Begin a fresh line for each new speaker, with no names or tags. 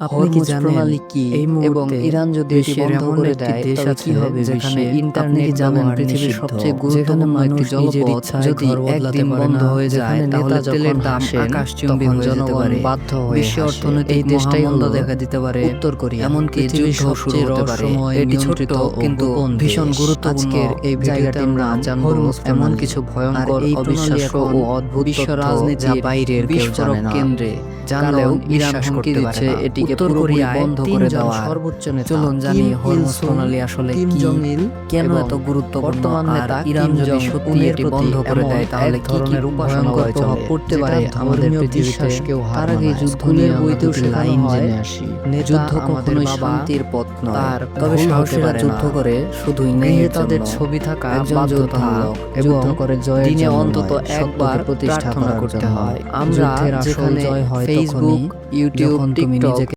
আপনি কি জানেন
প্রণালী কি
এই
এবং ইরান যদি এটি বন্ধ করে দেয় তবে কি হবে
যেখানে ইন্টারনেট
জানেন পৃথিবীর সবচেয়ে গুরুত্বপূর্ণ একটি জলপথ? যদি একদিন বন্ধ হয়ে যায় তাহলে তেলের দাম আকাশচুম্বী হয়ে যেতে পারে।
বাধ্য হয়ে
বিশ্ব
হাসে। এই দেশটাই
দেখা দিতে পারে।
উত্তর কোরিয়া।
এমনকি
পৃথিবীর
যুদ্ধ শুরু হতে পারে। এটি কিন্তু ভীষণ। গুরুত্বপূর্ণ
এই ভিডিওতে
আমরা জানব এমন কিছু ভয়ঙ্কর অবিশ্বাস্য ও অদ্ভুত
বিশ্ব রাজনীতির
বাইরের কেউ জানে না।
কেন্দ্রে।
জানলেও ইরান হুমকি দিচ্ছে এটিকে পুরোপুরি বন্ধ করে দেওয়ার।
সর্বোচ্চ নেতা
চলুন জানি হরমুজ প্রণালী আসলে কি কেন এত গুরুত্বপূর্ণ?
বর্তমান
আর
নেতা
ইরান যদি সত্যি এটি বন্ধ করে দেয় তাহলে কি কি ভয়ঙ্কর প্রভাব পড়তে পারে আমাদের পৃথিবীতে? তার আগে যুদ্ধ নিয়ে
বইতেও
লাইন জেনে আসি। যুদ্ধ কখনোই শান্তির পথ নয়। তবে সাহসীরা যুদ্ধ করে শুধুই
গৃহে
ন্যায়ের
তাদের ছবি থাকা
একজন যোদ্ধা
বাধ্যতামূলক।
এবং
করে জয়ের
দিনে অন্তত একবার
প্রতিষ্ঠা
করতে হয় আমরা যেখানে
জয় হয়।
ফেসবুক ইউটিউব
তুমি নিজেকে